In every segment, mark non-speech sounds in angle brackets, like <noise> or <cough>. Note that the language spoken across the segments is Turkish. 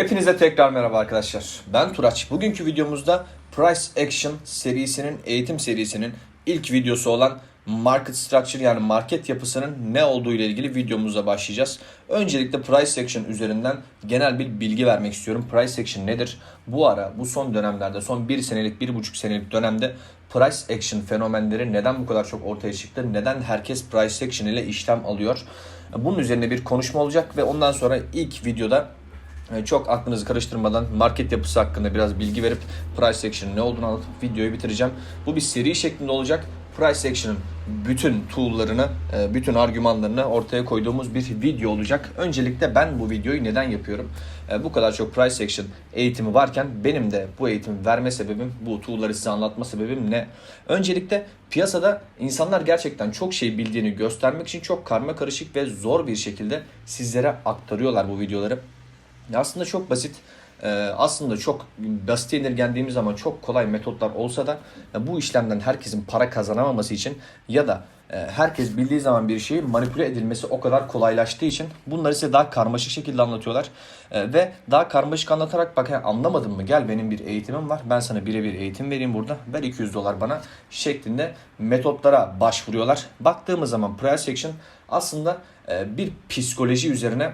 Hepinize tekrar merhaba arkadaşlar. Ben Turaç. Bugünkü videomuzda Price Action serisinin, eğitim serisinin ilk videosu olan Market Structure yani market yapısının ne olduğu ile ilgili videomuza başlayacağız. Öncelikle Price Action üzerinden genel bir bilgi vermek istiyorum. Price Action nedir? Bu ara, bu son dönemlerde, son 1 senelik, 1,5 senelik dönemde Price Action fenomenleri neden bu kadar çok ortaya çıktı? Neden herkes Price Action ile işlem alıyor? Bunun üzerine bir konuşma olacak ve ondan sonra ilk videoda çok aklınızı karıştırmadan market yapısı hakkında biraz bilgi verip price action'ın ne olduğunu anlatıp videoyu bitireceğim. Bu bir seri şeklinde olacak. Price action'ın bütün tool'larını, e, bütün argümanlarını ortaya koyduğumuz bir video olacak. Öncelikle ben bu videoyu neden yapıyorum? E, Bu kadar çok price action eğitimi varken benim de bu eğitimi verme sebebim, bu tool'ları size anlatma sebebim ne? Öncelikle piyasada insanlar gerçekten çok şey bildiğini göstermek için çok karma karışık ve zor bir şekilde sizlere aktarıyorlar bu videoları. Aslında çok basit. Ee, aslında çok basit indirgendiğimiz zaman çok kolay metotlar olsa da e, bu işlemden herkesin para kazanamaması için ya da e, herkes bildiği zaman bir şeyi manipüle edilmesi o kadar kolaylaştığı için bunları size daha karmaşık şekilde anlatıyorlar. E, ve daha karmaşık anlatarak bak "Ha, anlamadın mı gel benim bir eğitimim var ben sana birebir eğitim vereyim burada ver 200 dolar bana şeklinde metotlara başvuruyorlar. Baktığımız zaman price action aslında bir psikoloji üzerine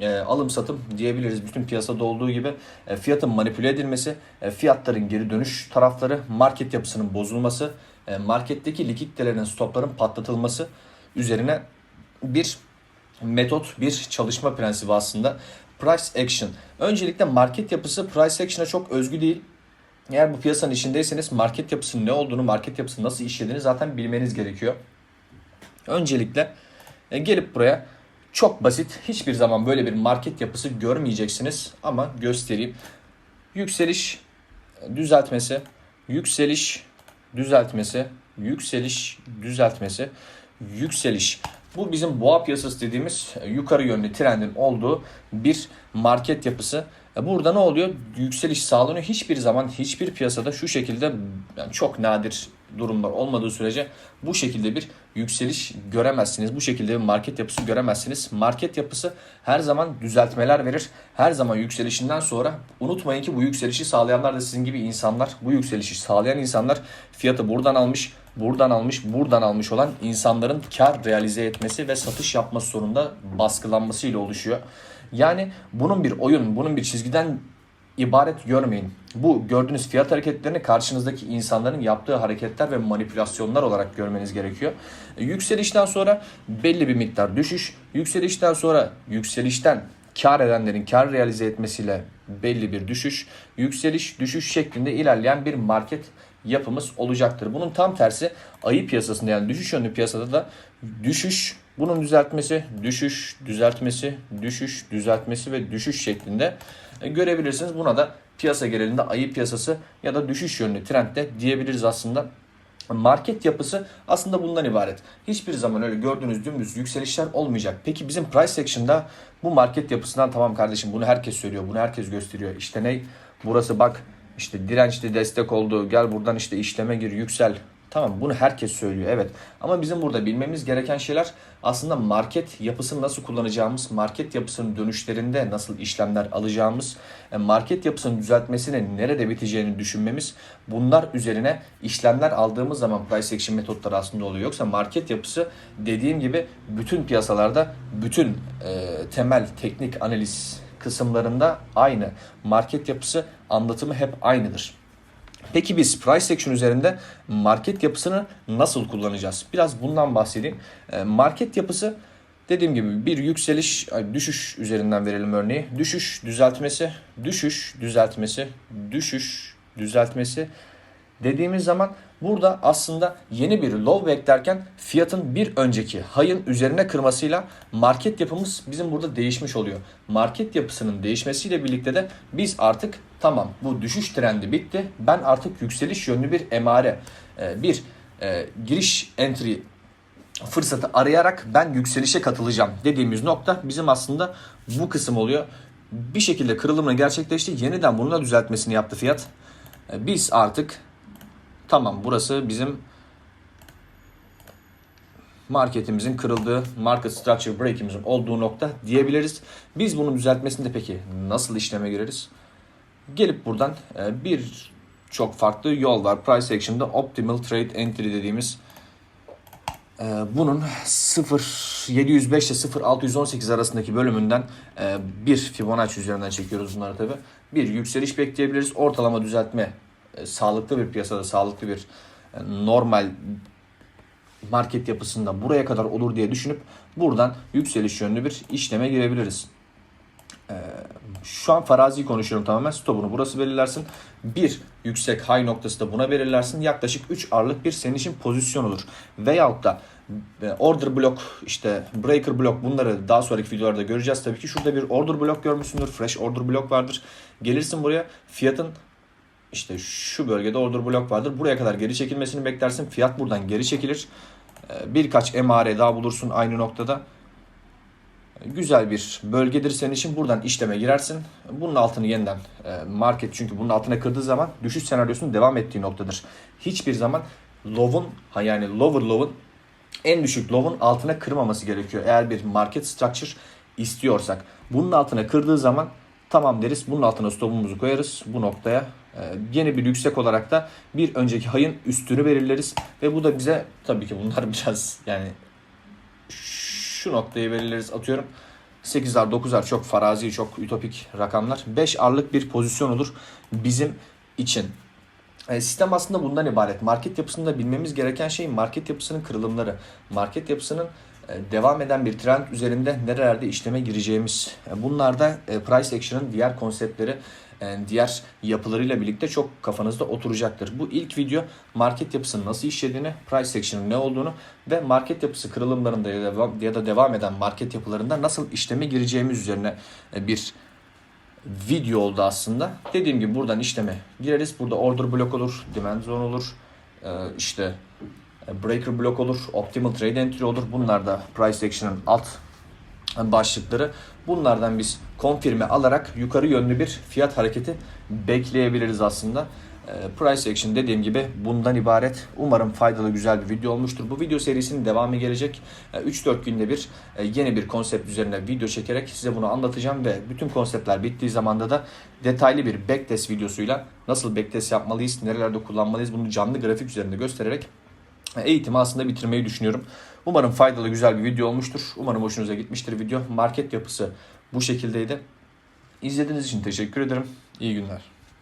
e, alım satım diyebiliriz. Bütün piyasada olduğu gibi e, fiyatın manipüle edilmesi, e, fiyatların geri dönüş tarafları, market yapısının bozulması, e, marketteki likiditelerin stopların patlatılması üzerine bir metot, bir çalışma prensibi aslında. Price action. Öncelikle market yapısı price action'a çok özgü değil. Eğer bu piyasanın içindeyseniz market yapısının ne olduğunu, market yapısının nasıl işlediğini zaten bilmeniz gerekiyor. Öncelikle e, gelip buraya çok basit. Hiçbir zaman böyle bir market yapısı görmeyeceksiniz ama göstereyim. Yükseliş düzeltmesi, yükseliş düzeltmesi, yükseliş düzeltmesi, yükseliş. Bu bizim boğa piyasası dediğimiz e, yukarı yönlü trendin olduğu bir market yapısı. E, Burada ne oluyor? Yükseliş sağlanıyor. Hiçbir zaman hiçbir piyasada şu şekilde yani çok nadir durumlar olmadığı sürece bu şekilde bir yükseliş göremezsiniz. Bu şekilde bir market yapısı göremezsiniz. Market yapısı her zaman düzeltmeler verir. Her zaman yükselişinden sonra unutmayın ki bu yükselişi sağlayanlar da sizin gibi insanlar. Bu yükselişi sağlayan insanlar fiyatı buradan almış, buradan almış, buradan almış olan insanların kar realize etmesi ve satış yapması sonunda baskılanmasıyla oluşuyor. Yani bunun bir oyun, bunun bir çizgiden ibaret görmeyin. Bu gördüğünüz fiyat hareketlerini karşınızdaki insanların yaptığı hareketler ve manipülasyonlar olarak görmeniz gerekiyor. Yükselişten sonra belli bir miktar düşüş, yükselişten sonra yükselişten kar edenlerin kar realize etmesiyle belli bir düşüş, yükseliş düşüş şeklinde ilerleyen bir market yapımız olacaktır. Bunun tam tersi ayı piyasasında yani düşüş yönlü piyasada da düşüş, bunun düzeltmesi, düşüş, düzeltmesi, düşüş, düzeltmesi ve düşüş şeklinde e, görebilirsiniz. Buna da piyasa genelinde ayı piyasası ya da düşüş yönlü trendde diyebiliriz aslında. Market yapısı aslında bundan ibaret. Hiçbir zaman öyle gördüğünüz dümdüz yükselişler olmayacak. Peki bizim price action'da bu market yapısından tamam kardeşim bunu herkes söylüyor, bunu herkes gösteriyor. İşte ne? Burası bak işte dirençli destek oldu. Gel buradan işte işleme gir, yüksel. Tamam bunu herkes söylüyor evet. Ama bizim burada bilmemiz gereken şeyler aslında market yapısını nasıl kullanacağımız, market yapısının dönüşlerinde nasıl işlemler alacağımız, e, market yapısının düzeltmesinin nerede biteceğini düşünmemiz. Bunlar üzerine işlemler aldığımız zaman price action metotları aslında oluyor. Yoksa market yapısı dediğim gibi bütün piyasalarda bütün e, temel teknik analiz kısımlarında aynı. Market yapısı anlatımı hep aynıdır. Peki biz price action üzerinde market yapısını nasıl kullanacağız? Biraz bundan bahsedeyim. E, Market yapısı dediğim gibi bir yükseliş, düşüş üzerinden verelim örneği. Düşüş, düzeltmesi, düşüş, düzeltmesi, düşüş, düzeltmesi dediğimiz zaman burada aslında yeni bir low beklerken fiyatın bir önceki high'ın üzerine kırmasıyla market yapımız bizim burada değişmiş oluyor. Market yapısının değişmesiyle birlikte de biz artık tamam bu düşüş trendi bitti. Ben artık yükseliş yönlü bir emare, e, bir e, giriş entry fırsatı arayarak ben yükselişe katılacağım dediğimiz nokta bizim aslında bu kısım oluyor. Bir şekilde kırılımını gerçekleşti. Yeniden bunu da düzeltmesini yaptı fiyat. E, Biz artık tamam burası bizim marketimizin kırıldığı, market structure break'imizin olduğu nokta diyebiliriz. Biz bunun düzeltmesinde peki nasıl işleme gireriz? Gelip buradan e, bir çok farklı yol var. Price Action'da Optimal Trade Entry dediğimiz e, bunun 0.705 ile 0.618 arasındaki bölümünden e, bir Fibonacci üzerinden çekiyoruz bunları tabi. Bir yükseliş bekleyebiliriz. Ortalama düzeltme sağlıklı bir piyasada, sağlıklı bir e, normal market yapısında buraya kadar olur diye düşünüp buradan yükseliş yönlü bir işleme girebiliriz. Ee, şu an farazi konuşuyorum tamamen. Stopunu burası belirlersin. Bir yüksek high noktası da buna belirlersin. Yaklaşık 3 arlık bir senin için pozisyon olur. Veyahut da e, order block işte breaker block bunları daha sonraki videolarda göreceğiz tabii ki. Şurada bir order block görmüşsündür. Fresh order block vardır. Gelirsin buraya fiyatın işte şu bölgede order block vardır. Buraya kadar geri çekilmesini beklersin. Fiyat buradan geri çekilir. Ee, Birkaç emare daha bulursun aynı noktada. Güzel bir bölgedir senin için. Buradan işleme girersin. Bunun altını yeniden e, market çünkü bunun altına kırdığı zaman düşüş senaryosunun devam ettiği noktadır. Hiçbir zaman low'un yani lower low'un en düşük low'un altına kırmaması gerekiyor. Eğer bir market structure istiyorsak. Bunun altına kırdığı zaman tamam deriz. Bunun altına stopumuzu koyarız bu noktaya. Ee, yeni bir yüksek olarak da bir önceki hayın üstünü belirleriz. Ve bu da bize tabii ki bunlar <laughs> biraz yani şu noktayı belirleriz atıyorum. 8'ler 9'lar çok farazi çok ütopik rakamlar. 5 arlık bir pozisyon olur bizim için. E, sistem aslında bundan ibaret. Market yapısında bilmemiz gereken şey market yapısının kırılımları. Market yapısının e, devam eden bir trend üzerinde nerelerde işleme gireceğimiz. Bunlar da e, Price Action'ın diğer konseptleri, diğer yapılarıyla birlikte çok kafanızda oturacaktır. Bu ilk video market yapısının nasıl işlediğini, Price Action'ın ne olduğunu ve market yapısı kırılımlarında ya da devam, ya da devam eden market yapılarında nasıl işleme gireceğimiz üzerine e, bir video oldu aslında. Dediğim gibi buradan işleme gireriz. Burada order block olur, demand zone olur, e, işte e, breaker block olur, optimal trade entry olur. Bunlar da price action'ın alt başlıkları. Bunlardan biz konfirme alarak yukarı yönlü bir fiyat hareketi bekleyebiliriz aslında. E, Price Action dediğim gibi bundan ibaret. Umarım faydalı güzel bir video olmuştur. Bu video serisinin devamı gelecek. E, 3-4 günde bir e, yeni bir konsept üzerine video çekerek size bunu anlatacağım ve bütün konseptler bittiği zamanda da detaylı bir backtest videosuyla nasıl backtest yapmalıyız, nerelerde kullanmalıyız bunu canlı grafik üzerinde göstererek eğitimi aslında bitirmeyi düşünüyorum. Umarım faydalı güzel bir video olmuştur. Umarım hoşunuza gitmiştir video. Market yapısı bu şekildeydi. İzlediğiniz için teşekkür ederim. İyi günler.